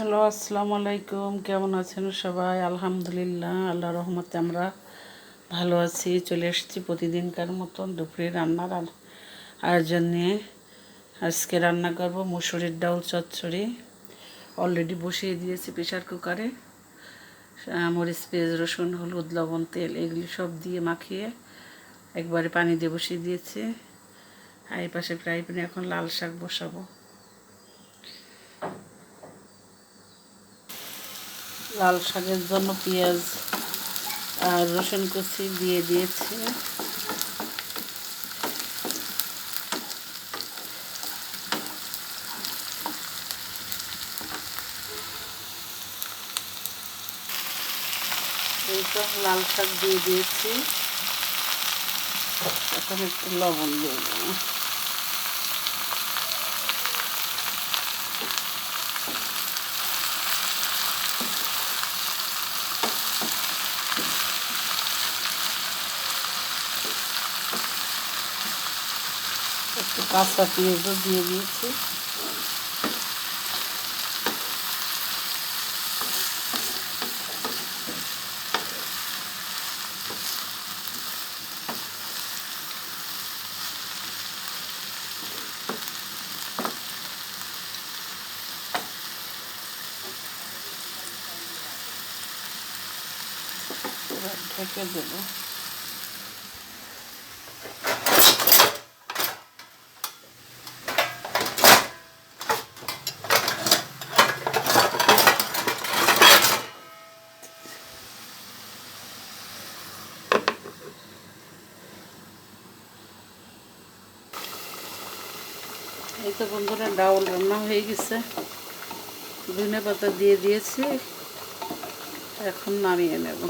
Hello, আসসালামু আলাইকুম। কেমন আছেন সবাই? আলহামদুলিল্লাহ আল্লাহ রহমতে আমরা ভালো আছি। চলে এসেছি প্রতিদিনকার মতন দুপুরে রান্নার আয়োজন নিয়ে। আজকে রান্না করব মুসুরির ডাউল চচ্চড়ি। অলরেডি বসিয়ে দিয়েছি প্রেশার কুকারে। মরিচ, পেঁয়াজ, রসুন, হলুদ, লবণ, তেল, এগুলি সব দিয়ে মাখিয়ে একবারে পানি দিয়ে বসিয়ে দিয়েছি। আর এই পাশে ফ্রাই প্যানে এখন লাল শাক বসাবো। লাল শাকের জন্য পেঁয়াজ আর রসুন কুচি দিয়ে দিয়েছি। লাল শাক দিয়ে দিয়েছি। এখন একটু লবণ দিয়ে দেবো। একটু কাঁচা পেঁয়াজও দিয়ে দিয়েছি এই তো বন্ধুরা ডাউল রান্না হয়ে গেছে। ধনে পাতা দিয়ে দিয়েছি। এখন নামিয়ে নেব।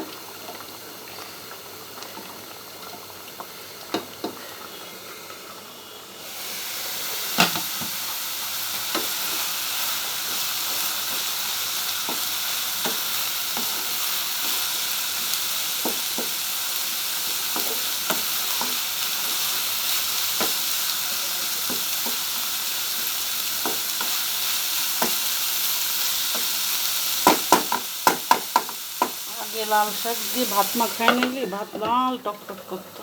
লাল শাক দিয়ে ভাত মাখায় নিলে ভাত লাল টক টক করতো।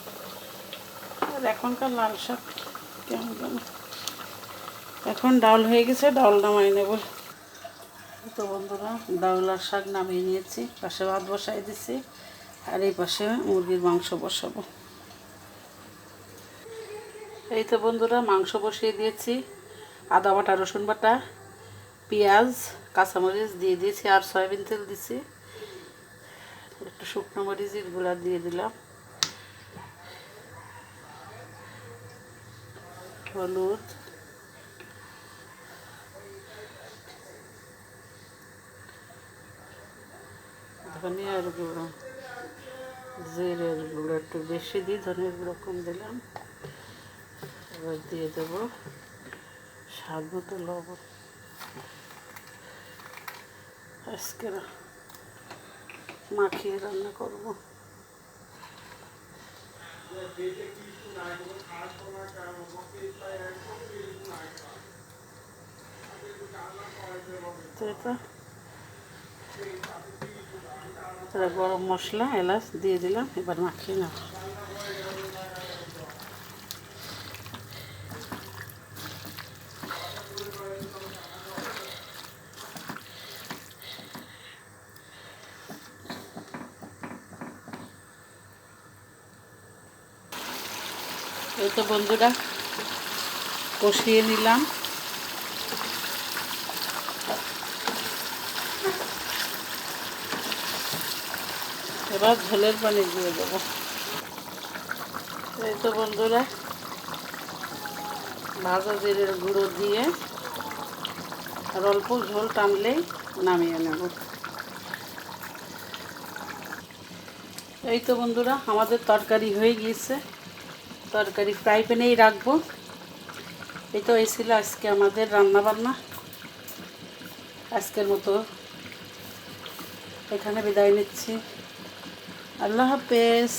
আর এখনকার লাল শাক কেমন কেমন এখন ডাউল হয়ে গেছে ডাউল নামাই নেব। তো বন্ধুরা ডাউল আর শাক নামিয়ে নিয়েছি, পাশে ভাত বসাই দিছি, আর এই পাশে মুরগির মাংস বসাবো। এই তো বন্ধুরা, মাংস বসিয়ে দিয়েছি, আদা বাটা রসুন বাটা, পেঁয়াজ, কাঁচামরিচ দিয়ে দিয়েছি, আর সয়াবিন তেল দিছি। শুকনো মরিচের গুঁড়া দিয়ে দিলাম। হলুদ। ধনিয়ার গুঁড়ো, জিরের গুঁড়ো একটু বেশি দিই ধনিয়ার গুঁড়ো কম দিলাম। এবার দিয়ে দেবো স্বাদ মতো লবণ। আজকে মাখিয়ে রান্না করব। তো গরম মশলা এলাচ দিয়ে দিলাম এবার মাখিয়ে নেব। এই তো বন্ধুরা, কষিয়ে নিলাম। এবার ঝোলের পানি দিয়ে দেবো। এই তো বন্ধুরা, ভাজা জিরের গুঁড়ো দিয়ে আর অল্প ঝোল টানলেই নামিয়ে নেব। এই তো বন্ধুরা, আমাদের তরকারি হয়ে গিয়েছে। তরকারি ফ্রাই প্যানেই রাখব। এই তো, এই ছিল আজকে আমাদের রান্নাবান্না। আজকের মতো। এখানে বিদায় নিচ্ছি। আল্লাহ হাফেজ।